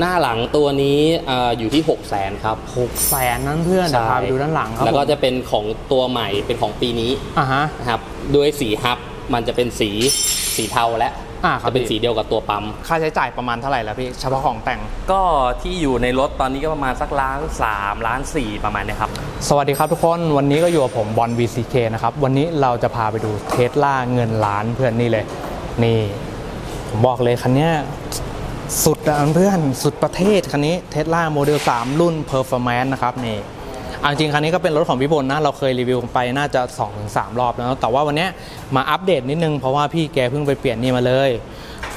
หน้าหลังตัวนี้เอ่ออยู่ที่ 6 0 0 0 0 0ครับ หกแสนนั้นเพื่อนเดี๋ยวพาไปดูด้านหลังครับแล้วก็ผมจะเป็นของตัวใหม่เป็นของปีนี้อ่าฮะ นะครับด้วยสีฮับมันจะเป็นสีสีเทาและอ่าครับจะเป็นพี่ สีเดียวกับตัวปั๊ม ค่าใช้จ่ายประมาณเท่าไหร่แล้วพี่ เฉพาะของแต่ง ก็ที่อยู่ในรถตอนนี้ก็ประมาณสักล้านสามล้านสี่ประมาณเนี้ครับ สวัสดีครับทุกคน วันนี้ก็อยู่กับผมบอล VCK นะครับ วันนี้เราจะพาไปดูเทสลาเงินล้านเพื่อนนี่เลย นี่ ผมบอกเลยคันเนี้ย สุดอะเพื่อนสุดประเทศคันนี้เทสลาโมเดล3 รุ่น Performance นะครับนี่เอาจริงคันนี้ก็เป็นรถของพี่พลนะ เราเคยรีวิวไปน่าจะ 2-3 รอบแล้ว แต่ว่าวันนี้มาอัปเดตนิดนึง เพราะว่าพี่แกเพิ่งไปเปลี่ยนนี่มาเลย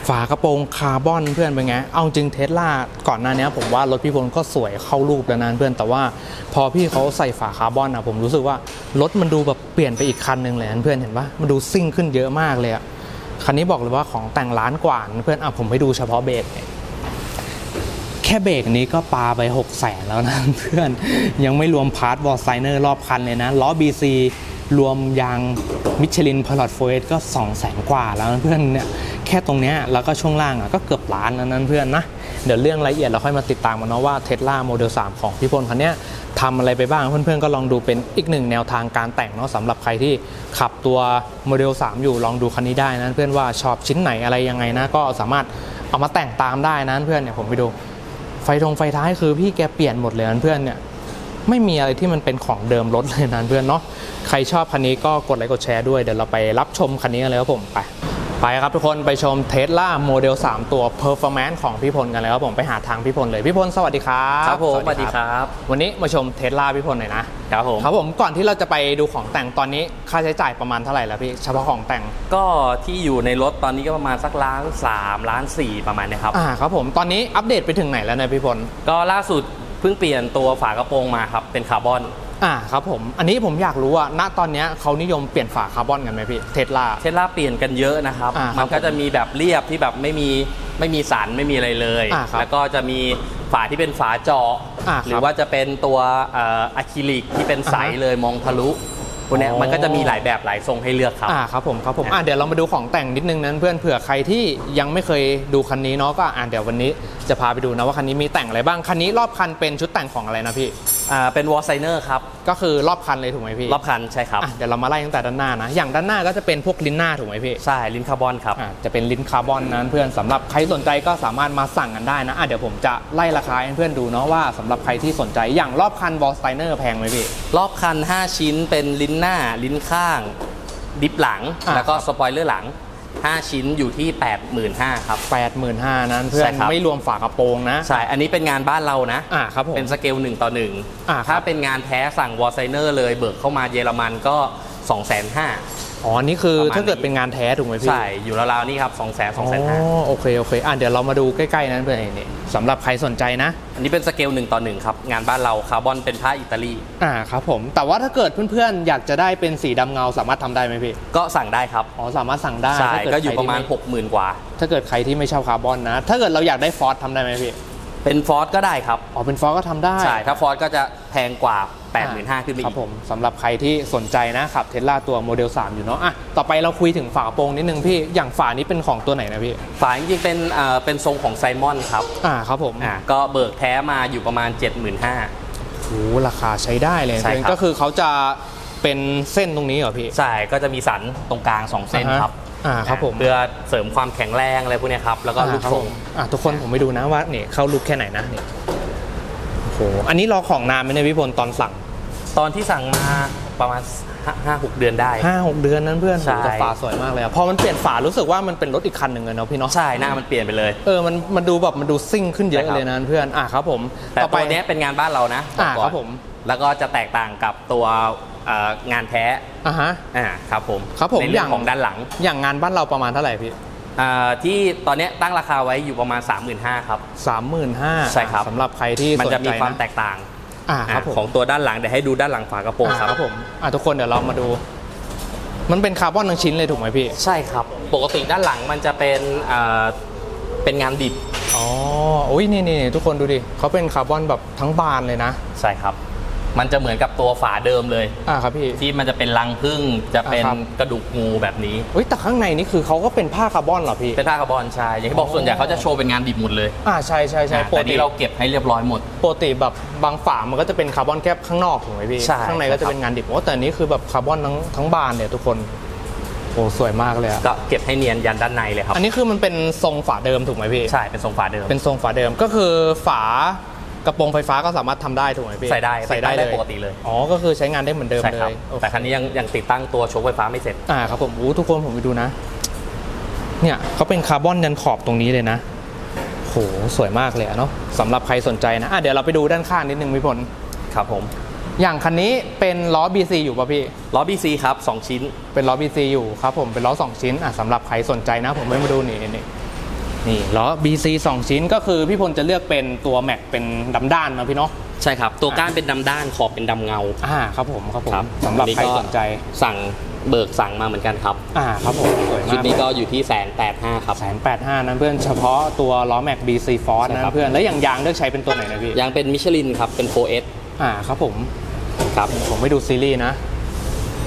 ฝากระโปรงคาร์บอนเพื่อนเป็นไง เอาจริงเทสลาก่อนหน้านี้ผมว่ารถพี่พลก็สวยเข้ารูปแล้วนะเพื่อน แต่ว่าพอพี่เขาใส่ฝาคาร์บอนอะผมรู้สึกว่ารถมันดูแบบเปลี่ยนไปอีกคันหนึ่งเลยนะเพื่อนเห็นปะมันดูซิ่งขึ้นเยอะมากเลยอะ คันนี้บอกเลยว่าของแต่งล้านกว่านเพื่อนอะผมให้ดูเฉพาะเบรกแค่เบรกนี้ก็ปาไป6กแสนแล้วนะเพื่อนยังไม่รวมพาร์ทวอลไซเนอร์รอบคันเลยนะล้อ BC รวมยางมิชลินพลอตโฟเอสก็2 0 0แสนกว่าแล้วนะเพื่อนเนี่ยแค่ตรงเนี้ยแล้วก็ช่วงล่างอะก็เกือบล้านแล้วนั้นเพื่อนนะ เดี๋ยวเรื่องรายละเอียดเราค่อยมาติดตามกันเนาะว่าเทสลาโมเดล3ของพี่พลคันนี้ทำอะไรไปบ้างเพื่อนๆก็ลองดูเป็นอีกหนึ่งแนวทางการแต่งเนาะสำหรับใครที่ขับตัวโมเดล 3 อยู่ลองดูคันนี้ได้นะเพื่อนว่าชอบชิ้นไหนอะไรยังไงนะก็สามารถเอามาแต่งตามได้นะเพื่อนเนี่ยผมไปดูไฟทงไฟท้ายคือพี่แกเปลี่ยนหมดเลยนะเพื่อนเนี่ยไม่มีอะไรที่มันเป็นของเดิมรถเลยนะเพื่อนเนาะใครชอบคันนี้ก็กดไลค์กดแชร์ด้วยเดี๋ยวเราไปรับชมคันนี้กันเลยครับผมไป ไปครับทุกคนไปชมเทสลาโมเดล 3 ตัว Performance ของพี่พลกันเลยครับผมไปหาทางพี่พลเลยพี่พลสวัสดีครับครับผมสวัสดีครับ วันนี้มาชมเทสลาพี่พลหน่อยนะครับผมครับผมก่อนที่เราจะไปดูของแต่งตอนนี้ค่าใช้จ่ายประมาณเท่าไหร่แล้วพี่เฉพาะของแต่งก็ที่อยู่ในรถตอนนี้ก็ประมาณสักล้านสามล้านสี่ประมาณเนี้ครับอ่าครับผมตอนนี้อัปเดตไปถึงไหนแล้วเนะพี่พลก็ล่าสุดเพิ่งเปลี่ยนตัวฝากระโปรงมาครับเป็นคาร์บอน อ่าครับผม อันนี้ผมอยากรู้ว่าณตอนเนี้ยเขานิยมเปลี่ยนฝาคาร์บอนกันไหมพี่เทสลา เทสลาเปลี่ยนกันเยอะนะครับ อ่าครับมันก็จะมีแบบเรียบที่แบบไม่มีไม่มีสันไม่มีอะไรเลย อ่าครับแล้วก็จะมีฝาที่เป็นฝาเจาะ อ่าครับหรือว่าจะเป็นตัวเอ่ออะคริลิกที่เป็นใสอ่าฮะเลยมองทะลุ พวกเนี้ยอ๋อมันก็จะมีหลายแบบหลายทรงให้เลือกครับ อ่าครับผมครับผมอะอ่าเดี๋ยวเรามาดูของแต่งนิดนึงนั้นเพื่อนเผื่อใครที่ยังไม่เคยดูคันนี้เนาะก็อ่าเดี๋ยววันนี้จะพาไปดูนะว่าคันนี้มีแต่งอะไรบ้างคันนี้รอบคันเป็นชุดแต่งของอะไรนะพี่อ่าเป็นวอลไซเนอร์ครับ ก็คือรอบคันเลยถูกไหมพี่รอบคันใช่ครับอะเดี๋ยวเรามาไล่ตั้งแต่ด้านหน้านะ อย่างด้านหน้าก็จะเป็นพวกลิ้นหน้าถูกไหมพี่ใช่ลิ้นคาร์บอนครับอะจะเป็นลิ้นคาร์บอนนั้นเพื่อนสำหรับใครสนใจก็สามารถมาสั่งกันได้นะอะเดี๋ยวผมจะไล่ราคาให้เพื่อนดูเนาะว่าสำหรับใครที่สนใจอย่างรอบคันวอลสไตเนอร์แพงไหมพี่รอบคัน 5 ชิ้นเป็นลิ้นหน้าลิ้นข้าง ดิฟหลัง อ่า แล้วก็ครับสปอยเลอร์หลัง 5 ชิ้นอยู่ที่ 85,000ครับ 85,000นั้นเพื่อใช่นครับ ไม่รวมฝากระโปรงนะใช่อันนี้เป็นงานบ้านเรานะ อ่าครับผม เป็นสเกล1ต่ออ่าครับ 1ถ้าเป็นงานแท้สั่งวอลไซเนอร์เลยเบิกเข้ามาเยอรมันก็ 2 5 0 0 0 อ๋ออันนี่คือประมาณถ้าเกิดนี้เป็นงานแท้ถูกไหมพี่ ใช่ อยู่ราวๆนี่ครับ2 0 0 0 0 0 2 5 0 0อ๋อโอเค โอเค อะเดี๋ยวเรามาดูใกล้ๆนั้นเพื่อนนี่สำหรับใครสนใจนะ อันนี้เป็นสเกล1ต่อ1ครับ งานบ้านเราคาร์บอนเป็นผ้าอิตาลี อ่าครับผม แต่ว่าถ้าเกิดเพื่อนๆ อยากจะได้เป็นสีดำเงาสามารถทำได้ไหมพี่ ก็สั่งได้ครับ อ๋อ สามารถสั่งได้ ใช่ถ้าเดก็อยู่ใคประมาณที่ไ60,000 กว่า ถ้าเกิดใครที่ไม่ชอบคาร์บอนนะ ถ้าเกิดเราอยากได้ฟอสทำได้ไหมพี่ เป็นฟอร์ก็ได้ครับ อ๋อเป็นฟอสก็ทำได้ ใช่ ถ้าฟอร์ก็จะแพงกว่า 85,000ขึ้นไปคอีรับกผมสำหรับใครที่สนใจนะขับเทสลาตัวโมเดล 3 อยู่เนาะอะต่อไปเราคุยถึงฝากระโปรงนิดนึงพี่ อย่างฝานี้เป็นของตัวไหนนะพี่ ฝาจริงๆเป็นเอ่อเป็นทรงของไซมอนครับ อ่าครับผมอ่าก็เบิกแท้มาอยู่ประมาณ 75,000โอ้ราคาใช้ได้เลยใช่ครับก็คือเขาจะเป็นเส้นตรงนี้เหรอพี่ ใช่ ก็จะมีสันตรงกลาง 2 เส้นอ่าฮะครับ อ่าครับผม เพื่อเสริมความแข็งแรงอะไรพวกเนี้ยครับ แล้วก็ลูกอ่าครับทรผงมอะทุกคนผมไปดูนะว่าเนี่ยเข้าลูกแค่ไหนนะนี่โอ้โหอันนี้รอของนานไหมเนี่ยพี่พลตอนสั่งตอนที่สั่งมาประมาณ5-6เดือนได้ ห้าหกเดือนนั้นเพื่อนใช่โหแต่ฝาสวยมากเลยอะพอมันเปลี่ยนฝารู้สึกว่ามันเป็นรถอีกคันหนึ่งเลยเนาะพี่เนาะใช่หน้ามันเปลี่ยนไปเลย เออมันมันดูแบบมันดูซิ่งขึ้นเยอะใช่ครับ เลยนะเพื่อนอะครับผมแต่ต่อไป ตัวเนี้ยเป็นงานบ้านเรานะอ่าอกก่นครับผม แล้วก็จะแตกต่างกับตัวเอ่อ งานแท้อะฮะอ่าครับผมครับผมในอเรื่อย่างงของด้านหลัง อย่างงานบ้านเราประมาณเท่าไหร่พี่อ่าที่ตอนเนี้ยตั้งราคาไว้อยู่ประมาณ 35,000ครับสามหมื่นห้าใช่ครับสำหรับใครที่มันสนจะใจมีความนะแตกต่างอ่าครับผมของตัวด้านหลังเดี๋ยวให้ดูด้านหลังฝากระโปรงอ่าครับครับผมอะทุกคนเดี๋ยวเรามาดู มันเป็นคาร์บอนทั้งชิ้นเลยถูกไหมพี่ ใช่ครับ ปกติด้านหลังมันจะเป็นเอ่อเป็นงานดิบอ๋อโอ้ยนี่นี่ทุกคนดูดิเขาเป็นคาร์บอนแบบทั้งบานเลยนะ ใช่ครับ มันจะเหมือนกับตัวฝาเดิมเลย อ่าครับพี่ ที่มันจะเป็นรังผึ้งจะเป็นอ่าครับ กระดูกงูแบบนี้ เฮ้ยแต่ข้างในนี่คือเขาก็เป็นผ้าคาร์บอนเหรอพี่ เป็นผ้าคาร์บอนใช่อย่างที่บอกอ๋อส่วนใหญ่เขาจะโชว์เป็นงานดิบหมดเลยอ่าใช่ใช่ใช่อ่าปกแต่ตินี่เราเก็บให้เรียบร้อยหมด ปกติแบบบางฝามันก็จะเป็นคาร์บอนแค่ข้างนอกถูกไหมพี่ ใช่ข้างในก็จะเป็นงานดิบโอ้แต่อันนี้คือแบบคาร์บอนทั้งทั้งบานเนี่ยทุกคนโอ้สวยมากเลยอะก็เก็บให้เนียนยันด้านในเลยครับอันนี้คือมันเป็นทรงฝาเดิมถูกไหมพี่ ใช่เป็นทรงฝาเดิมเป็นทรงฝาเดิมก็คือฝา กระโปรงไฟฟ้าก็สามารถทำได้ถูกไหมพี่ใส่ได้ใส่ได้ติดตั้งได้เลยปกติเลย อ๋อก็คือใช้งานได้เหมือนเดิมใช่เลครับ ยโอเคแต่คันนี้ยังยังติดตั้งตัวโชว์ไฟฟ้าไม่เสร็จ อ่าครับผมอู้ทุกคนผมไปดูนะ เนี่ยเขาเป็นคาร์บอนยันขอบตรงนี้เลยนะโหสวยมากเลยอะเนาะสำหรับใครสนใจนะอะเดี๋ยวเราไปดูด้านข้างนิดนึงพี่พลครับผม อย่างคันนี้เป็นล้อ BC อยู่ป่ะพี่ ล้อ BC ครับ 2 ชิ้น เป็นล้อ BC อยู่ครับผมเป็นล้อ 2 ชิ้นอะสำหรับใครสนใจนะ ผมไม่มาดูนี่นี่ นี่ล้อ BC 2 ชิ้นก็คือพี่พลจะเลือกเป็นตัวแม็กเป็นดำด้านนะพี่เนาะใช่ครับ ตัวก้านเป็นดำด้านขอบเป็นดำเงาอ่าครับผมครับผมครับสำหรับอันนี้ใครก็สนใจสั่งเบิกสั่งมาเหมือนกันครับ อ่าครับผมสวยชุดมากนี้ก็อยู่ที่แสนแปดห้าครับแสนแปดห้านั้นเพื่อนเฉพาะตัวล้อแม็ก BC Force ใช่นะครับเพื่อนแล้วอย่างยางเลือกใช้เป็นตัวไหนนะพี่ยังเป็นมิชลินครับเป็น 4S อ่าครับผมครับผมไม่ดูซีรีส์นะ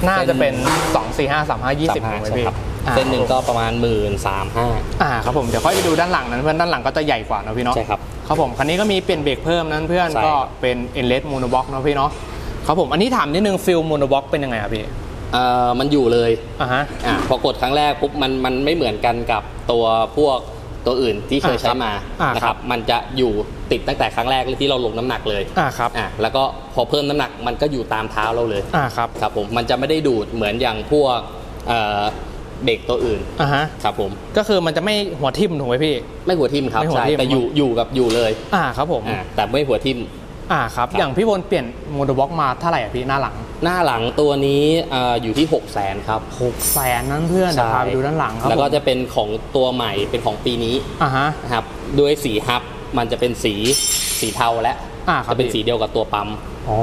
น่าจะเป็น 2 4 5 3 5 20ถูกไหมใช่พี่ครับอ่า เส้นหนึ่งก็ประมาณหมื่นสามห้าอ่าครับผมเดี๋ยวค่อยไปดูด้านหลังนั้นเพื่อนด้านหลังก็จะใหญ่กว่านะพี่เนาะใช่ครับครับผมคันนี้ก็มีเปลี่ยนเบรกเพิ่มนั้นเพื่อนใช่ก็ครับเป็น endless monobox เนาะพี่เนาะครับผมอันนี้ถามนิดนึงฟิล monobox เป็นยังไงครับพี่เอ่อมันอยู่เลยอ่าฮะอะพอกดครั้งแรกปุ๊บมันมันไม่เหมือนกันกับตัวพวกตัวอื่นที่เคยอ่าใช้มาอ่านะคครัรับบมันจะอยู่ติดตั้งแต่ครั้งแรกที่เราลงน้ำหนักเลยอ่าครับอะแล้วก็พอเพิ่มน้ำหนักมันก็อยู่ตามเท้าเราเลยอ่าครับครับผมมันจะไม่ได้ดูดเหมือนอย่างพวกเอ่อ เบรกตัวอื่นอ่าฮะครับผม ก็คือมันจะไม่หัวทิ่มถูกไหมพี่ ไม่หัวทิ่มครับไม่หัวใช่ทิ่ม แต่อยู่อยู่กับอยู่เลยอ่าครับผมอะแต่ไม่หัวทิ่ม อ่าครับครับอย่างพี่บนเปลี่ยน monobox มาเท่าไหร่อะพี่หน้าหลังหน้าหลังตัวนี้เอ่ออยู่ที่ 6 0 0 0 0 0ครับ6แสนนั้นเพื่อนเดี๋ยวพาไปดูด้านหลังครับแล้วก็ผมจะเป็นของตัวใหม่เป็นของปีนี้อ่าฮะ นะครับด้วยสีฮับมันจะเป็นสีสีเทาและอ่าครับ จะเป็นพี่สีเดียวกับตัวปั๊มอ๋อ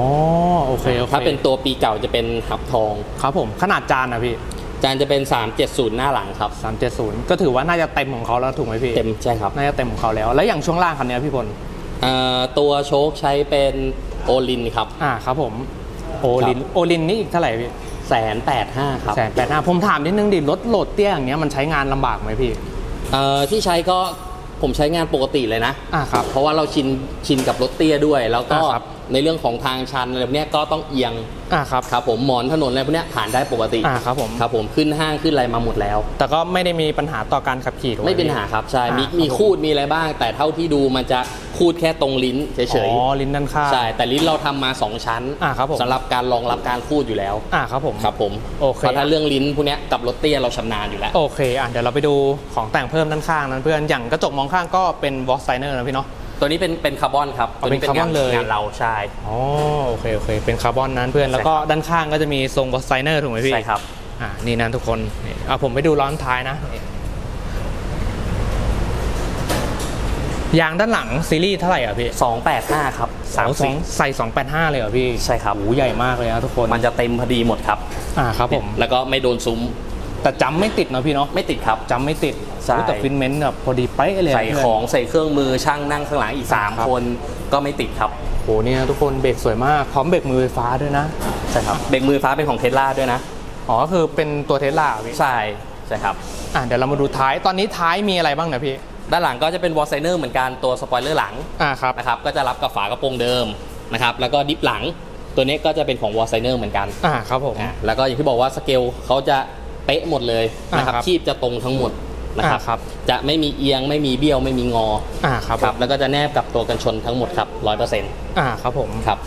โอเคโอเคถ้าเป็นตัวปีเก่าจะเป็นฮับทอง ครับผมขนาดจานนะพี่ จานจะเป็น 370 หน้าหลังครับ 370 ก็ถือว่าน่าจะเต็มของเขาแล้วถูกไหมพี่เต็มใช่ครับน่าจะเต็มของเขาแล้ว แล้วอย่างช่วงล่างคันนี้พี่พลเอ่อตัวโชคใช้เป็นโอลินครับ อ่าครับผมโอลินโอลินนี่อีกเท่าไหร่พี่แสนแปดห้าครับแสนแปดห้าผมถามนิดนึงดิรถโหลดเตี้ยอย่างเงี้ยมันใช้งานลำบากไหมพี่เอ่อที่ใช้ก็ผมใช้งานปกติเลยนะอ่าครับเพราะว่าเราชินชินกับรถเตี้ยด้วย แล้วก็อ่าครับ ในเรื่องของทางชันอะไรพวกเนี้ยก็ต้องเอียงอ่าครับ ครับผมหมอนถนนอะไรพวกเนี้ยผ่านได้ปกติอ่าครับผม ครับผมขึ้นห้างขึ้นอะไรมาหมดแล้ว แต่ก็ไม่ได้มีปัญหาต่อการขับขี่ถูกไหมไม่เป็นพี่หาครับใช่มีอ่าครับมีคูดมีอะไรบ้าง แต่เท่าที่ดูมันจะคูดแค่ตรงลิ้นเฉอ๋ยอลิ้นด้านข้าง ๆใช่แต่ลิ้นเราทำมา2ชั้นอ่าครับผม สำหรับการรองรับการคูดอยู่แล้วอ่าครับผม ครับผมโอเคเพราะถ้าเรื่องลิ้นพวกเนี้ยกับรถเตี้ยเราชำนาญอยู่แล้ว โอเคอะเดี๋ยวเราไปดูของแต่งเพิ่มด้านข้างนั้นเพื่อนอย่างกระจกมองข้างก็เป็นวอลไซเนอร์นะพี่เนาะ ตัวนี้เป็นเป็นคาร์บอนครับอ๋อเป็นตัวคาร์บอนงเลย งานเราใช่ อ๋อโอเคโอเค เป็นคาร์บอนนั้นเพื่อน แล้วก็ด้านข้างก็จะมีทรงวอลไซเนอร์ถูกไหมพี่ ใช่ครับ อ่า นี่นะทุกคนนี่เอาผมไปดูล้อนท้ายนะนี่ยางด้านหลังซีรีส์เท่าไหร่อะพี่285ครับสาวสองใส่285เลยเหรอพี่ ใช่ครับโอ้ใหญ่มากเลยนะทุกคน มันจะเต็มพอดีหมดครับ อ่าครับผม แล้วก็ไม่โดนซุ้ม แต่จำไม่ติดเนอะพี่เนาะ ไม่ติดครับจำไม่ติด ใช่อุ๊ยแต่ฟินเมนต์แบบพอดีเป๊ะเลยะใส่เพื่นของใส่เครื่องมือช่างนั่งข้างหลังอีกครับ3คนก็ไม่ติดครับ โหเนี่ยทุกคนเบรกสวยมากพร้อมเบรกมือไฟฟ้าด้วยนะ ใช่ครับเบรกมือฟ้าเป็นของเทสลาด้วยนะ อ๋อก็คือเป็นตัวเทสลาพี่ใช่ใช่ครับ อะเดี๋ยวเรามาดูท้ายตอนนี้ท้ายมีอะไรบ้างนะพี่ ด้านหลังก็จะเป็นวอลไซเนอร์เหมือนกันตัวสปอยเลอร์หลังอ่าครับ นะครับก็จะรับกับฝากระโปรงเดิมนะครับแล้วก็ดิฟหลังตัวนี้ก็จะเป็นของวอลไซเนอร์เหมือนกันอ่าครับผม อะแล้วก็อย่างที่บอกว่าสเกลเขาจะเป๊ะหมดเลยนะครับอ่าครับ คีบจะตรงทั้งหมด นะครับอ่าครับ จะไม่มีเอียงไม่มีเบี้ยวไม่มีงออ่าครับครับแล้วก็จะแนบกับตัวกันชนทั้งหมดครับร้อยเปอร์เซ็นต์อ่าครับผมครับ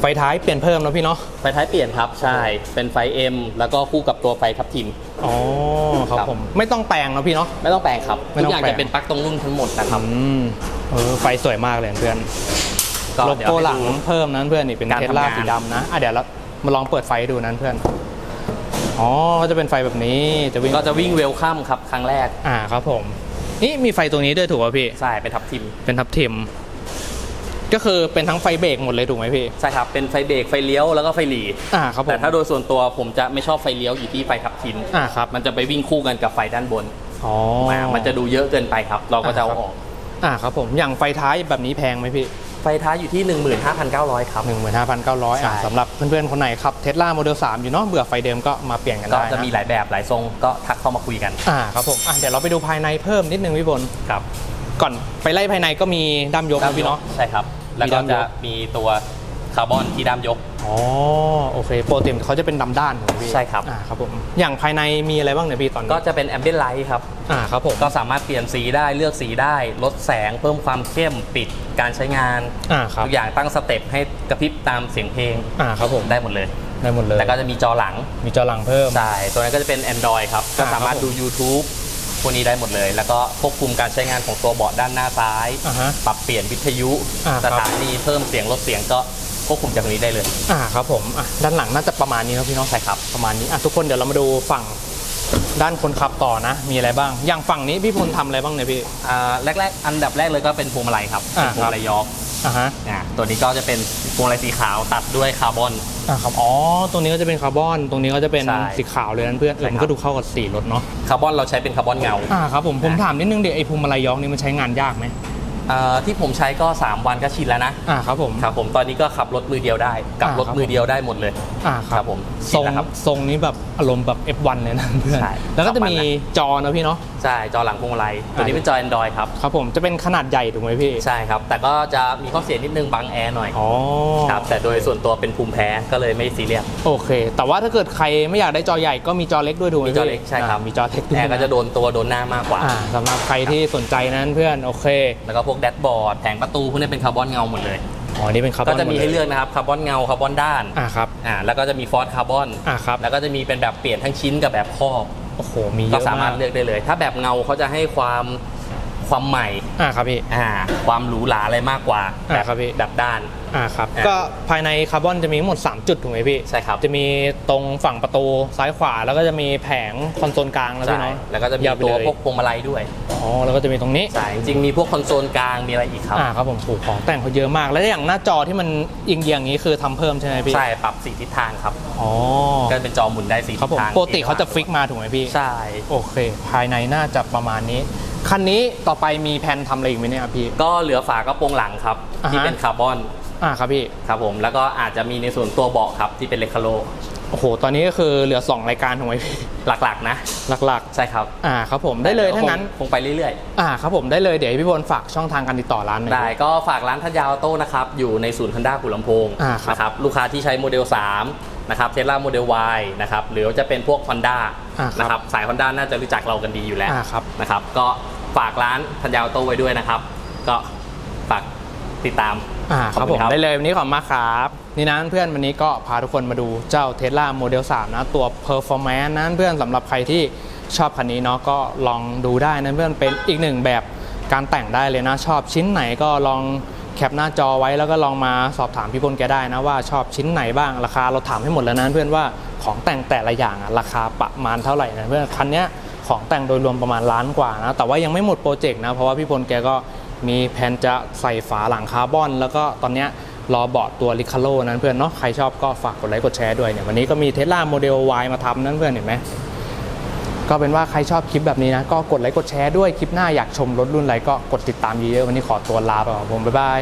ไฟท้ายเปลี่ยนเพิ่มนะพี่เนาะไฟท้ายเปลี่ยนครับใช่เป็นไฟ M แล้วก็คู่กับตัวไฟทับทิมอ๋อครับครับผมไม่ต้องแปลงนะพี่เนาะไม่ต้องแปลงครับไม่ทุต้อกงอย่างแปลงจะเป็นปลั๊กตรงรุ่นทั้งหมดนะครับอืมเออไฟสวยมากเลยเพื่อนก็โลเดี๋ยวโก้ให้หลังดูเพิ่มนั้นเพื่อนนี่เป็นการเทสลาทำงานสีดำนะอะเดี๋ยวเรามาลองเปิดไฟให้ดูนั้นเพื่อน อ๋อก็จะเป็นไฟแบบนี้จะวิ่งก็จะวิ่งเวลคัมครับครั้งแรก อ่าครับผม นี่มีไฟตรงนี้ด้วยถูกป่ะพี่ ใช่ เป็นทับทิม เป็นทับทิม ก็คือเป็นทั้งไฟเบรกหมดเลยถูกไหมพี่ ใช่ครับ เป็นไฟเบรกไฟเลี้ยวแล้วก็ไฟหลีอ่าครับผมแต่ถ้าโดยส่วนตัวผมจะไม่ชอบไฟเลี้ยวอยู่ที่ไฟทับทิมอ่าครับ มันจะไปวิ่งคู่กันกับไฟด้านบนอ๋อมามันจะดูเยอะเกินไปครับ เราก็จะเอาออก อ่าครับผม อย่างไฟท้ายแบบนี้แพงไหมพี่ ไฟท้ายอยู่ที่ 15,900 ครับ 15,900ใช่ อะสำหรับเพื่อนๆ คนไหนขับเทสลาโมเดล3อยู่เนาะเบื่อไฟเดิมก็มาเปลี่ยนกันก็ได้จะมีนะหลายแบบหลายทรงก็ทักเข้ามาคุยกันอ่าครับผมอะเดี๋ยวเราไปดูภายในเพิ่มนิดนึงพี่บนครับก่อนไปไล่ภายในก็มีด้ามยกนะพี่เนาะ ใช่ครับ แล้วก็ด้ามยจะกมีตัว คาร์บอนที่ด้ามยก อ๋อโอเคโปรตีมเขาจะเป็นดำด้านถูกไหมพี่ใช่ครับ อ่าครับผมอย่างภายในมีอะไรบ้างเนี่ยพี่ตอนนี้ก็จะเป็นแอมเบียนไลท์ครับ อ่าครับผมก็สามารถเปลี่ยนสีได้เลือกสีได้ ลดแสงเพิ่มความเข้มปิดการใช้งานอ่าครับทุกอย่างตั้งสเต็ปให้กระพริบตามเสียงเพลงอ่าครับผมได้หมดเลย ได้หมดเลยแล้วก็จะมีจอหลังมีจอหลังเพิ่ม ใช่ตัวนั้นก็จะเป็น Android ครับก็อ่าสามารถครับผมดู YouTube พวกนี้ได้หมดเลย แล้วก็ควบคุมการใช้งานของตัวเบาะด้านหน้าซ้าย อ่าฮะปรับเปลี่ยนวิทยุอ่าครับ สถานีเพิ่มเสียงลดเสียงก็ ควบคุมจากตรงนี้ได้เลย อ่าครับผมอะด้านหลังน่าจะประมาณนี้เนาะพี่เนาะใช่ครับ ประมาณนี้อะทุกคนเดี๋ยวเรามาดูฝั่งด้านคนขับต่อนะ มีอะไรบ้าง อย่างฝั่งนี้พี่พลทำอะไรบ้างเนี่ยพี่ อ่าแรกๆ อันดับแรกเลยก็เป็นพวงมาลัยครับอ่าเป็นพวงมาลัยยอกอ่าฮะอ่าตัวนี้ก็จะเป็นพวงมาลัยสีขาวตัดด้วยคาร์บอน อ่าครับอ๋อตรงนี้ก็จะเป็นคาร์บอน ตรงนี้ก็จะเป็นใช่สีขาวเลยนั่นเพื่อนเอใช่อครับ มันก็ดูเข้ากับสีรถเนาะคาร์บอนเราใช้เป็นคาร์บอนเงา อ่าครับผมผมถามนิดนึงเดี๋ยวไอ้พวงมาลัยยอกนี่มันใช้งานยากไหม อ่าที่ผมใช้ก็ 3 วันก็ชินแล้วนะอ่าครับผมครับผมตอนนี้ก็ขับรถมือเดียวได้กับอ่ารถครับมือเดียวได้หมดเลยอ่าคครัรับบผมทรงชินแล้วครับ ทรงนี้แบบอารมณ์แบบ F1 เลยนะเพื่อนใช่แล้วก็จะมีชอบมันนะ จอนะพี่เนาะ ใช่จอหลังพวงมาลัยตัวนี้เป็นจอ Android ครับ ครับผมจะเป็นขนาดใหญ่ถูกไหมพี่ ใช่ครับ แต่ก็จะมีข้อเสียนิดนึงบังแอร์หน่อยอ๋อครับแต่โดยส่วนตัวเป็นภูมิแพ้ก็เลยไม่ซีเรียส โอเค แต่ว่าถ้าเกิดใครไม่อยากได้จอใหญ่ก็มีจอเล็กด้วยถูกไหมมีจอพี่เล็กใช่ครับามีจอเล็กด้วยแอร์ก็จะโดนตัวโดนหน้ามากกว่า อ่าสำหรับใครที่สนใจนั้นเพื่อนโอเค แล้วก็พวกแดชบอร์ดแผงประตูพวกนี้เป็นคาร์บอนเงาหมดเลยอ๋อนี่เป็นคาร์บอนก็จะมีให้เลือกดนะครับคาร์บอนเงาคาร์บอนด้านอ่าครับอ่าแล้วก็จะมีฟอสคาร์บอนอ่าครับแล้วก็จะมีเป็นแบบเปลี่ยนทั้งชิ้นกับแบบครอบโอ้โหมีเยก็อะสามามารกถเลือกได้เลย ถ้าแบบเงาเขาจะให้ความความใหม่อ่าครับพี่อ่าความหรูหราอะไรมากกว่าอ่าแบบครับพี่แบบด้าน อ่าครับ อ่าก็ภายในคาร์บอนจะมีทั้งหมด 3 จุดถูกไหมพี่ใช่ครับจะมีตรงฝั่งประตูซ้ายขวา แล้วก็จะมีแผงคอนโซลกลางแล้วพี่ใช่เนาะแล้วก็จะมียาวไปตัวเลยพวกพวงมาลัยด้วยอ๋อแล้วก็จะมีตรงนี้ ใช่จริงๆมีพวกคอนโซลกลางมีอะไรอีกครับ อ่าครับผมผูกของแต่งเขาเยอะมาก แล้วอย่างหน้าจอที่มันเอียงๆอย่างนี้คือทำเพิ่มใช่ไหมพี่ใช่ปรับสีทิศทางครับอ๋อก็เป็นจอหมุนได้สีครับทิศผมทางปกติเขาจะฟิกมาถูกไหมพี่ ใช่โอเค ภายในน่าจะประมาณนี้ คันนี้ต่อไปมีแผนทำอะไรอีกไหมเนี่ยพี่ ก็เหลือฝากระโปรงหลังครับ อ่าฮะ ที่เป็นคาร์บอน อ่าครับพี่ครับผมแล้วก็อาจจะมีในส่วนตัวเบาะครับที่เป็นเลคาโลโอ้โห ตอนนี้ก็คือเหลือ 2 รายการถูกไหมพี่ หลักๆ นะ หลักใช่ครับๆอ่า ครับผม ได้เลยถ้างั้น คงไปเรื่อยอ่า ครับผม ได้เลย เดี๋ยวให้พี่พลฝากช่องทางการติดต่อร้านหน่อยๆได้ ก็ฝากร้านทัญญาออโต้นะครับ อยู่ในศูนย์คันด้าขุนลำโพงอ่าครับนะครับ ลูกค้าที่ใช้โมเดล 3 นะครับเทสลาโมเดล Y นะครับ หรือว่าจะเป็นพวก Honda อ่าครับนะครับ สาย Honda น่าจะรู้จักเรากันดีอยู่แล้วอ่าครับนะครับ ก็ฝากร้านทัญญาออโต้ไว้ด้วยนะครับ ก็ฝากติดตาม อ่าครับขผอมณได้เลยวันนี้ขอบคุณมากครับ นี่นะเพื่อนวันนี้ก็พาทุกคนมาดูเจ้า Tesla Model 3 นะ ตัว Performance นะเพื่อนสำหรับใครที่ชอบคันนี้เนาะก็ลองดูได้นะเพื่อนเป็นอีกหนึ่งแบบการแต่งได้เลยนะ ชอบชิ้นไหนก็ลองแคปหน้าจอไว้แล้วก็ลองมาสอบถามพี่พลแกได้นะว่าชอบชิ้นไหนบ้างราคาเราถามให้หมดแล้วนะเพื่อนว่าของแต่งแต่ละอย่างอะราคาประมาณเท่าไหร่นะเพื่อนคันเนี้ยของแต่งโดยรวมประมาณล้านกว่านะแต่ว่ายังไม่หมดโปรเจกต์นะเพราะว่าพี่พลแกก็ มีแผนจะใส่ฝาหลังคาร์บอน แล้วก็ตอนนี้รอเบาะตัวลิคาโลนั้นเพื่อนเนาะใครชอบก็ฝากกดไลค์กดแชร์ด้วยเนี่ยวันนี้ก็มีเทสลาโมเดล Y มาทำนั่นเพื่อนเห็นไหมก็เป็นว่าใครชอบคลิปแบบนี้นะก็กดไลค์กดแชร์ด้วยคลิปหน้าอยากชมรถรุ่นอะไรก็กดติดตามเยอะๆวันนี้ขอตัวลาไปก่อนผมบ๊ายบาย